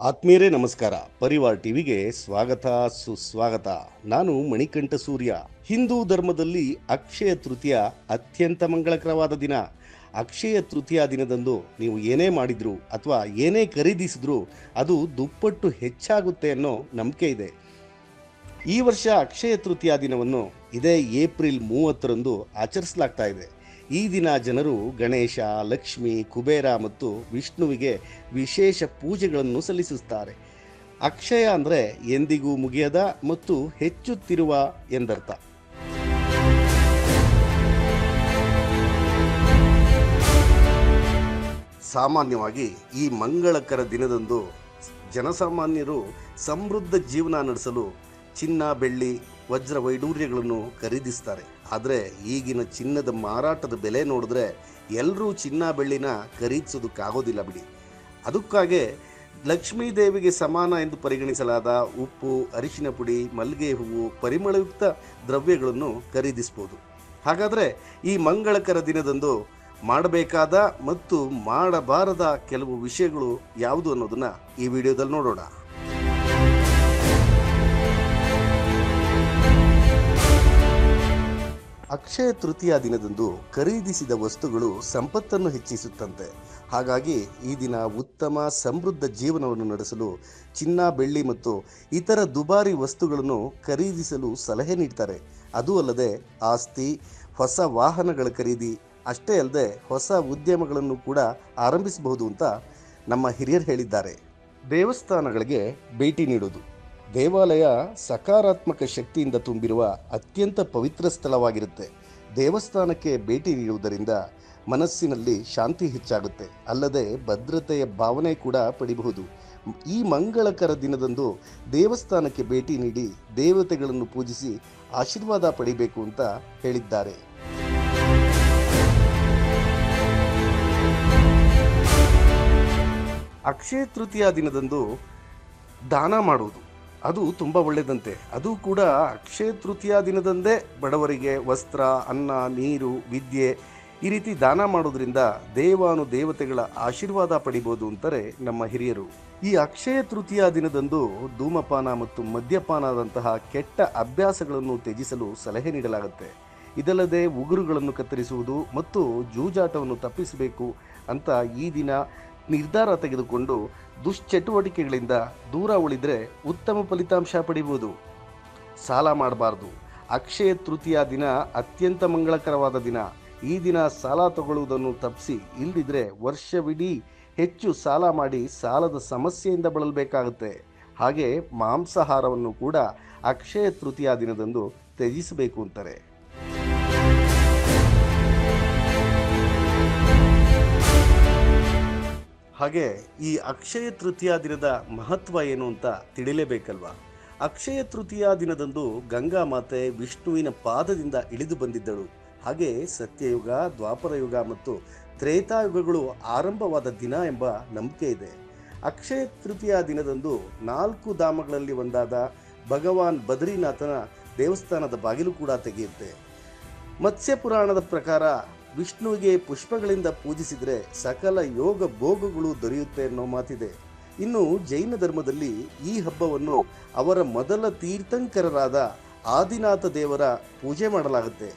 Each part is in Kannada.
ಆತ್ಮೀಯರೇ ನಮಸ್ಕಾರ. ಪರಿವಾರ್ ಟಿವಿಗೆ ಸ್ವಾಗತ, ಸುಸ್ವಾಗತ. ನಾನು ಮಣಿಕಂಠ ಸೂರ್ಯ. ಹಿಂದೂ ಧರ್ಮದಲ್ಲಿ ಅಕ್ಷಯ ತೃತೀಯ ಅತ್ಯಂತ ಮಂಗಳಕರವಾದ ದಿನ. ಅಕ್ಷಯ ತೃತೀಯ ದಿನದಂದು ನೀವು ಏನೇ ಮಾಡಿದ್ರು ಅಥವಾ ಏನೇ ಖರೀದಿಸಿದ್ರು ಅದು ದುಪ್ಪಟ್ಟು ಹೆಚ್ಚಾಗುತ್ತೆ ಅನ್ನೋ ನಂಬಿಕೆ ಇದೆ. ಈ ವರ್ಷ ಅಕ್ಷಯ ತೃತೀಯ ದಿನವನ್ನು ಇದೇ ಏಪ್ರಿಲ್ ಮೂವತ್ತರಂದು ಆಚರಿಸಲಾಗ್ತಾ ಇದೆ. ಈ ದಿನ ಜನರು ಗಣೇಶ, ಲಕ್ಷ್ಮಿ, ಕುಬೇರ ಮತ್ತು ವಿಷ್ಣುವಿಗೆ ವಿಶೇಷ ಪೂಜೆಗಳನ್ನು ಸಲ್ಲಿಸುತ್ತಾರೆ. ಅಕ್ಷಯ ಅಂದರೆ ಎಂದಿಗೂ ಮುಗಿಯದ ಮತ್ತು ಹೆಚ್ಚುತ್ತಿರುವ ಎಂದರ್ಥ. ಸಾಮಾನ್ಯವಾಗಿ ಈ ಮಂಗಳಕರ ದಿನದಂದು ಜನಸಾಮಾನ್ಯರು ಸಮೃದ್ಧ ಜೀವನ ನಡೆಸಲು ಚಿನ್ನ, ಬೆಳ್ಳಿ ವಜ್ರ ವೈಡೂರ್ಯಗಳನ್ನು ಖರೀದಿಸ್ತಾರೆ. ಆದರೆ ಈಗಿನ ಚಿನ್ನದ ಮಾರಾಟದ ಬೆಲೆ ನೋಡಿದ್ರೆ ಎಲ್ಲರೂ ಚಿನ್ನ ಬೆಳ್ಳಿನ ಖರೀದಿಸೋದಕ್ಕಾಗೋದಿಲ್ಲ ಬಿಡಿ. ಅದಕ್ಕಾಗೆ ಲಕ್ಷ್ಮೀ ದೇವಿಗೆ ಸಮಾನ ಎಂದು ಪರಿಗಣಿಸಲಾದ ಉಪ್ಪು, ಅರಿಶಿನ ಪುಡಿ, ಮಲ್ಲಿಗೆ ಹೂವು, ಪರಿಮಳಯುಕ್ತ ದ್ರವ್ಯಗಳನ್ನು ಖರೀದಿಸ್ಬೋದು ಹಾಗಾದರೆ ಈ ಮಂಗಳಕರ ದಿನದಂದು ಮಾಡಬೇಕಾದ ಮತ್ತು ಮಾಡಬಾರದ ಕೆಲವು ವಿಷಯಗಳು ಯಾವುದು ಅನ್ನೋದನ್ನು ಈ ವಿಡಿಯೋದಲ್ಲಿ ನೋಡೋಣ. ಅಕ್ಷಯ ತೃತೀಯ ದಿನದಂದು ಖರೀದಿಸಿದ ವಸ್ತುಗಳು ಸಂಪತ್ತನ್ನು ಹೆಚ್ಚಿಸುತ್ತಂತೆ. ಹಾಗಾಗಿ ಈ ದಿನ ಉತ್ತಮ ಸಮೃದ್ಧ ಜೀವನವನ್ನು ನಡೆಸಲು ಚಿನ್ನ, ಬೆಳ್ಳಿ ಮತ್ತು ಇತರ ದುಬಾರಿ ವಸ್ತುಗಳನ್ನು ಖರೀದಿಸಲು ಸಲಹೆ ನೀಡ್ತಾರೆ. ಅದೂ ಅಲ್ಲದೆ ಆಸ್ತಿ, ಹೊಸ ವಾಹನಗಳ ಖರೀದಿ, ಅಷ್ಟೇ ಅಲ್ಲದೆ ಹೊಸ ಉದ್ಯಮಗಳನ್ನು ಕೂಡ ಆರಂಭಿಸಬಹುದು ಅಂತ ನಮ್ಮ ಹಿರಿಯರು ಹೇಳಿದ್ದಾರೆ. ದೇವಸ್ಥಾನಗಳಿಗೆ ಭೇಟಿ ನೀಡೋದು ದೇವಾಲಯ ಸಕಾರಾತ್ಮಕ ಶಕ್ತಿಯಿಂದ ತುಂಬಿರುವ ಅತ್ಯಂತ ಪವಿತ್ರ ಸ್ಥಳವಾಗಿರುತ್ತೆ. ದೇವಸ್ಥಾನಕ್ಕೆ ಭೇಟಿ ನೀಡುವುದರಿಂದ ಮನಸ್ಸಿನಲ್ಲಿ ಶಾಂತಿ ಹೆಚ್ಚಾಗುತ್ತೆ. ಅಲ್ಲದೆ ಭದ್ರತೆಯ ಭಾವನೆ ಕೂಡ ಪಡಿಬಹುದು. ಈ ಮಂಗಳಕರ ದಿನದಂದು ದೇವಸ್ಥಾನಕ್ಕೆ ಭೇಟಿ ನೀಡಿ ದೇವತೆಗಳನ್ನು ಪೂಜಿಸಿ ಆಶೀರ್ವಾದ ಪಡಿಬೇಕು ಅಂತ ಹೇಳಿದ್ದಾರೆ. ಅಕ್ಷಯ ತೃತೀಯ ದಿನದಂದು ದಾನ ಮಾಡುವುದು. ಅದು ತುಂಬ ಒಳ್ಳೆಯದಂತೆ ಅದು ಕೂಡ ಅಕ್ಷಯ ತೃತೀಯ ದಿನದಂದೇ ಬಡವರಿಗೆ ವಸ್ತ್ರ, ಅನ್ನ, ನೀರು, ವಿದ್ಯೆ ಈ ರೀತಿ ದಾನ ಮಾಡೋದ್ರಿಂದ ದೇವಾನು ದೇವತೆಗಳ ಆಶೀರ್ವಾದ ಪಡಿಬೋದು ಅಂತಾರೆ ನಮ್ಮ ಹಿರಿಯರು. ಈ ಅಕ್ಷಯ ತೃತೀಯ ದಿನದಂದು ಧೂಮಪಾನ ಮತ್ತು ಮದ್ಯಪಾನದಂತಹ ಕೆಟ್ಟ ಅಭ್ಯಾಸಗಳನ್ನು ತ್ಯಜಿಸಲು ಸಲಹೆ ನೀಡಲಾಗುತ್ತೆ. ಇದಲ್ಲದೆ ಉಗುರುಗಳನ್ನು ಕತ್ತರಿಸುವುದು ಮತ್ತು ಜೂಜಾಟವನ್ನು ತಪ್ಪಿಸಬೇಕು ಅಂತ ಈ ದಿನ ನಿರ್ಧಾರ ತೆಗೆದುಕೊಂಡು ದುಶ್ಚಟುವಟಿಕೆಗಳಿಂದ ದೂರ ಉಳಿದರೆ ಉತ್ತಮ ಫಲಿತಾಂಶ ಪಡಿಬೋದು. ಸಾಲ ಮಾಡಬಾರ್ದು. ಅಕ್ಷಯ ತೃತೀಯ ದಿನ ಅತ್ಯಂತ ಮಂಗಳಕರವಾದ ದಿನ. ಈ ದಿನ ಸಾಲ ತಗೊಳ್ಳುವುದನ್ನು ತಪ್ಪಿಸಿ ಇಲ್ಲದಿದ್ರೆ ವರ್ಷವಿಡೀ ಹೆಚ್ಚು ಸಾಲ ಮಾಡಿ ಸಾಲದ ಸಮಸ್ಯೆಯಿಂದ ಬಳಲಬೇಕಾಗುತ್ತೆ. ಹಾಗೆ ಮಾಂಸಾಹಾರವನ್ನು ಕೂಡ ಅಕ್ಷಯ ತೃತೀಯ ದಿನದಂದು ತ್ಯಜಿಸಬೇಕು ಅಂತಾರೆ. ಹಾಗೆ ಈ ಅಕ್ಷಯ ತೃತೀಯ ದಿನದ ಮಹತ್ವ ಏನು ಅಂತ ತಿಳಿಲೇಬೇಕಲ್ವಾ? ಅಕ್ಷಯ ತೃತೀಯ ದಿನದಂದು ಗಂಗಾ ಮಾತೆ ವಿಷ್ಣುವಿನ ಪಾದದಿಂದ ಇಳಿದು ಬಂದಿದ್ದಳು. ಹಾಗೆ ಸತ್ಯಯುಗ ದ್ವಾಪರ ಯುಗ ಮತ್ತು ತ್ರೇತಾಯುಗಗಳು ಆರಂಭವಾದ ದಿನ ಎಂಬ ನಂಬಿಕೆ ಇದೆ. ಅಕ್ಷಯ ತೃತೀಯ ದಿನದಂದು ನಾಲ್ಕು ಧಾಮಗಳಲ್ಲಿ ಒಂದಾದ ಭಗವಾನ್ ಬದ್ರಿನಾಥನ ದೇವಸ್ಥಾನದ ಬಾಗಿಲು ಕೂಡ ತೆಗೆಯುತ್ತೆ. ಮತ್ಸ್ಯ ಪುರಾಣದ ಪ್ರಕಾರ ವಿಷ್ಣುವಿಗೆ ಪುಷ್ಪಗಳಿಂದ ಪೂಜಿಸಿದರೆ ಸಕಲ ಯೋಗ ಭೋಗಗಳು ದೊರೆಯುತ್ತೆ ಅನ್ನೋ ಮಾತಿದೆ. ಇನ್ನು ಜೈನ ಧರ್ಮದಲ್ಲಿ ಈ ಹಬ್ಬವನ್ನು ಅವರ ಮೊದಲ ತೀರ್ಥಂಕರರಾದ ಆದಿನಾಥ ದೇವರ ಪೂಜೆ ಮಾಡಲಾಗುತ್ತೆ.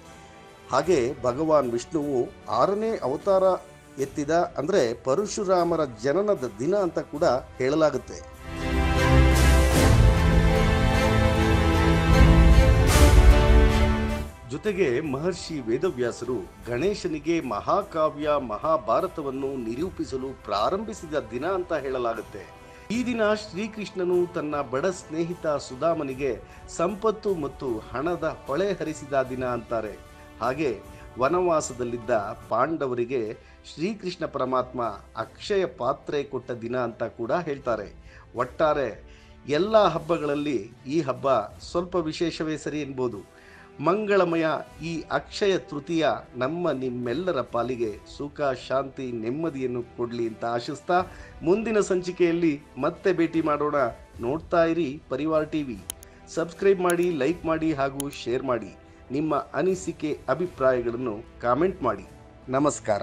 ಹಾಗೆ ಭಗವಾನ್ ವಿಷ್ಣುವು ಆರನೇ ಅವತಾರ ಎತ್ತಿದ ಅಂದರೆ ಪರಶುರಾಮರ ಜನನದ ದಿನ ಅಂತ ಕೂಡ ಹೇಳಲಾಗುತ್ತೆ. ಜೊತೆಗೆ ಮಹರ್ಷಿ ವೇದವ್ಯಾಸರು ಗಣೇಶನಿಗೆ ಮಹಾಕಾವ್ಯ, ಮಹಾಭಾರತವನ್ನು ನಿರೂಪಿಸಲು ಪ್ರಾರಂಭಿಸಿದ ದಿನ ಅಂತ ಹೇಳಲಾಗುತ್ತೆ. ಈ ದಿನ ಶ್ರೀಕೃಷ್ಣನು ತನ್ನ ಬಡ ಸ್ನೇಹಿತ ಸುಧಾಮನಿಗೆ ಸಂಪತ್ತು ಮತ್ತು ಹಣದ ಹೊಳೆ ಹರಿಸಿದ ದಿನ ಅಂತಾರೆ. ಹಾಗೆ ವನವಾಸದಲ್ಲಿದ್ದ ಪಾಂಡವರಿಗೆ ಶ್ರೀಕೃಷ್ಣ ಪರಮಾತ್ಮ ಅಕ್ಷಯ ಪಾತ್ರೆ ಕೊಟ್ಟ ದಿನ ಅಂತ ಕೂಡ ಹೇಳ್ತಾರೆ. ಒಟ್ಟಾರೆ ಎಲ್ಲ ಹಬ್ಬಗಳಲ್ಲಿ ಈ ಹಬ್ಬ ಸ್ವಲ್ಪ ವಿಶೇಷವೇ ಸರಿ ಎನ್ಬೋದು ಮಂಗಳಮಯ ಈ ಅಕ್ಷಯ ತೃತೀಯ ನಮ್ಮ ನಿಮ್ಮೆಲ್ಲರ ಪಾಲಿಗೆ ಸುಖ, ಶಾಂತಿ, ನೆಮ್ಮದಿಯನ್ನು ಕೊಡಲಿ ಅಂತ ಆಶಿಸ್ತಾ ಮುಂದಿನ ಸಂಚಿಕೆಯಲ್ಲಿ ಮತ್ತೆ ಭೇಟಿ ಮಾಡೋಣ. ನೋಡ್ತಾ ಇರಿ ಪರಿವಾರ ಟಿವಿ. ಸಬ್ಸ್ಕ್ರೈಬ್ ಮಾಡಿ, ಲೈಕ್ ಮಾಡಿ ಹಾಗೂ ಶೇರ್ ಮಾಡಿ. ನಿಮ್ಮ ಅನಿಸಿಕೆ, ಅಭಿಪ್ರಾಯಗಳನ್ನು ಕಾಮೆಂಟ್ ಮಾಡಿ. ನಮಸ್ಕಾರ.